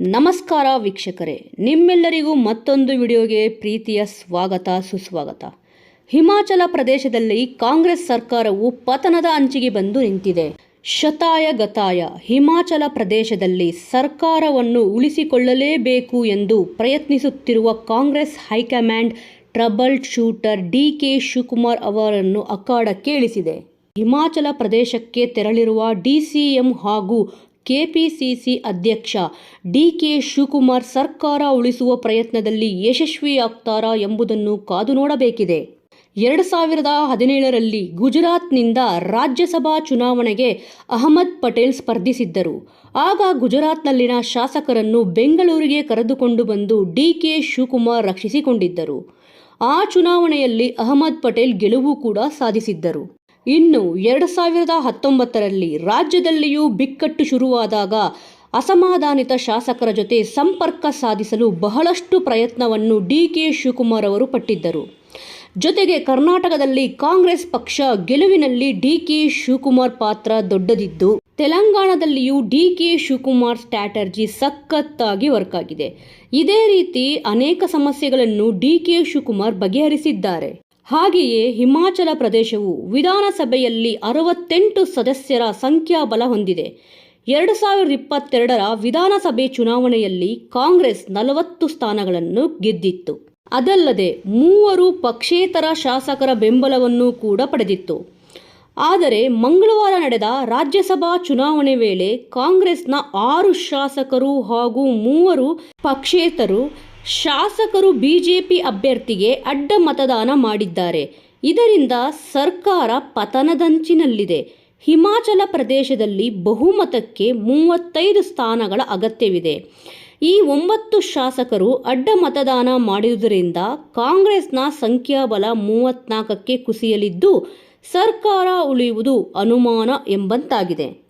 ನಮಸ್ಕಾರ ವೀಕ್ಷಕರೇ, ನಿಮ್ಮೆಲ್ಲರಿಗೂ ಮತ್ತೊಂದು ವಿಡಿಯೋಗೆ ಪ್ರೀತಿಯ ಸ್ವಾಗತ, ಸುಸ್ವಾಗತ. ಹಿಮಾಚಲ ಪ್ರದೇಶದಲ್ಲಿ ಕಾಂಗ್ರೆಸ್ ಸರ್ಕಾರವು ಪತನದ ಅಂಚಿಗೆ ಬಂದು ನಿಂತಿದೆ. ಶತಾಯ ಗತಾಯ, ಹಿಮಾಚಲ ಪ್ರದೇಶದಲ್ಲಿ ಸರ್ಕಾರವನ್ನು ಉಳಿಸಿಕೊಳ್ಳಲೇಬೇಕು ಎಂದು ಪ್ರಯತ್ನಿಸುತ್ತಿರುವ Congress high command trouble shooter D K Shivakumar ಅವರನ್ನು ಅಖಾಡಕ್ಕೆ ಇಳಿಸಿದೆ ಹಿಮಾಚಲ ಪ್ರದೇಶಕ್ಕೆ ತೆರಳಿರುವ ಡಿಸಿಎಂ ಹಾಗೂ ಕೆಪಿಸಿಸಿ ಅಧ್ಯಕ್ಷ ಡಿ ಕೆ ಶಿವಕುಮಾರ್ ಸರ್ಕಾರ ಉಳಿಸುವ ಪ್ರಯತ್ನದಲ್ಲಿ ಯಶಸ್ವಿಯಾಗ್ತಾರಾ ಎಂಬುದನ್ನು ಕಾದು ನೋಡಬೇಕಿದೆ. ಎರಡು ಸಾವಿರದ ಹದಿನೇಳರಲ್ಲಿ ಗುಜರಾತ್ನಿಂದ ರಾಜ್ಯಸಭಾ ಚುನಾವಣೆಗೆ ಅಹಮದ್ ಪಟೇಲ್ ಸ್ಪರ್ಧಿಸಿದ್ದರು. ಆಗ ಗುಜರಾತ್ನಲ್ಲಿನ ಶಾಸಕರನ್ನು ಬೆಂಗಳೂರಿಗೆ ಕರೆದುಕೊಂಡು ಬಂದು ಡಿ ಕೆ ಶಿವಕುಮಾರ್ ರಕ್ಷಿಸಿಕೊಂಡಿದ್ದರು. ಆ ಚುನಾವಣೆಯಲ್ಲಿ ಅಹಮದ್ ಪಟೇಲ್ ಗೆಲುವು ಕೂಡ ಸಾಧಿಸಿದ್ದರು. ಇನ್ನು ಎರಡು ಸಾವಿರದ ಹತ್ತೊಂಬತ್ತರಲ್ಲಿ ರಾಜ್ಯದಲ್ಲಿಯೂ ಬಿಕ್ಕಟ್ಟು ಶುರುವಾದಾಗ ಅಸಮಾಧಾನಿತ ಶಾಸಕರ ಜೊತೆ ಸಂಪರ್ಕ ಸಾಧಿಸಲು ಬಹಳಷ್ಟು ಪ್ರಯತ್ನವನ್ನು ಡಿ ಕೆ ಶಿವಕುಮಾರ್ ಅವರು ಪಟ್ಟಿದ್ದರು. ಜೊತೆಗೆ ಕರ್ನಾಟಕದಲ್ಲಿ ಕಾಂಗ್ರೆಸ್ ಪಕ್ಷ ಗೆಲುವಿನಲ್ಲಿ ಡಿ ಕೆ ಶಿವಕುಮಾರ್ ಪಾತ್ರ ದೊಡ್ಡದಿದ್ದು, ತೆಲಂಗಾಣದಲ್ಲಿಯೂ ಡಿ ಕೆ ಶಿವಕುಮಾರ್ ಸ್ಟ್ರಾಟರ್ಜಿ ಸಖತ್ತಾಗಿ ವರ್ಕ್ ಆಗಿದೆ ಇದೇ ರೀತಿ ಅನೇಕ ಸಮಸ್ಯೆಗಳನ್ನು ಡಿ ಕೆ ಶಿವಕುಮಾರ್ ಬಗೆಹರಿಸಿದ್ದಾರೆ. ಹಾಗೆಯೇ ಹಿಮಾಚಲ ಪ್ರದೇಶವು ವಿಧಾನಸಭೆಯಲ್ಲಿ ಅರವತ್ತೆಂಟು ಸದಸ್ಯರ ಸಂಖ್ಯಾಬಲ ಹೊಂದಿದೆ. ಎರಡು ಸಾವಿರದ ಇಪ್ಪತ್ತೆರಡರ ವಿಧಾನಸಭೆ ಚುನಾವಣೆಯಲ್ಲಿ ಕಾಂಗ್ರೆಸ್ ನಲವತ್ತು ಸ್ಥಾನಗಳನ್ನು ಗೆದ್ದಿತ್ತು. ಅದಲ್ಲದೆ ಮೂವರು ಪಕ್ಷೇತರ ಶಾಸಕರ ಬೆಂಬಲವನ್ನು ಕೂಡ ಪಡೆದಿತ್ತು. ಆದರೆ ಮಂಗಳವಾರ ನಡೆದ ರಾಜ್ಯಸಭಾ ಚುನಾವಣೆ ವೇಳೆ ಕಾಂಗ್ರೆಸ್ನ ಆರು ಶಾಸಕರು ಹಾಗೂ ಮೂವರು ಪಕ್ಷೇತರು ಶಾಸಕರು ಬಿಜೆಪಿ ಅಭ್ಯರ್ಥಿಗೆ ಅಡ್ಡ ಮತದಾನ ಮಾಡಿದ್ದಾರೆ. ಇದರಿಂದ ಸರ್ಕಾರ ಪತನದಂಚಿನಲ್ಲಿದೆ. ಹಿಮಾಚಲ ಪ್ರದೇಶದಲ್ಲಿ ಬಹುಮತಕ್ಕೆ ಮೂವತ್ತೈದು ಸ್ಥಾನಗಳ ಅಗತ್ಯವಿದೆ. ಈ ಒಂಬತ್ತು ಶಾಸಕರು ಅಡ್ಡ ಮತದಾನ ಮಾಡಿರುವುದರಿಂದ ಕಾಂಗ್ರೆಸ್ನ ಸಂಖ್ಯಾಬಲ ಮೂವತ್ನಾಲ್ಕಕ್ಕೆ ಕುಸಿಯಲಿದ್ದು ಸರ್ಕಾರ ಉಳಿಯುವುದು ಅನುಮಾನ ಎಂಬಂತಾಗಿದೆ.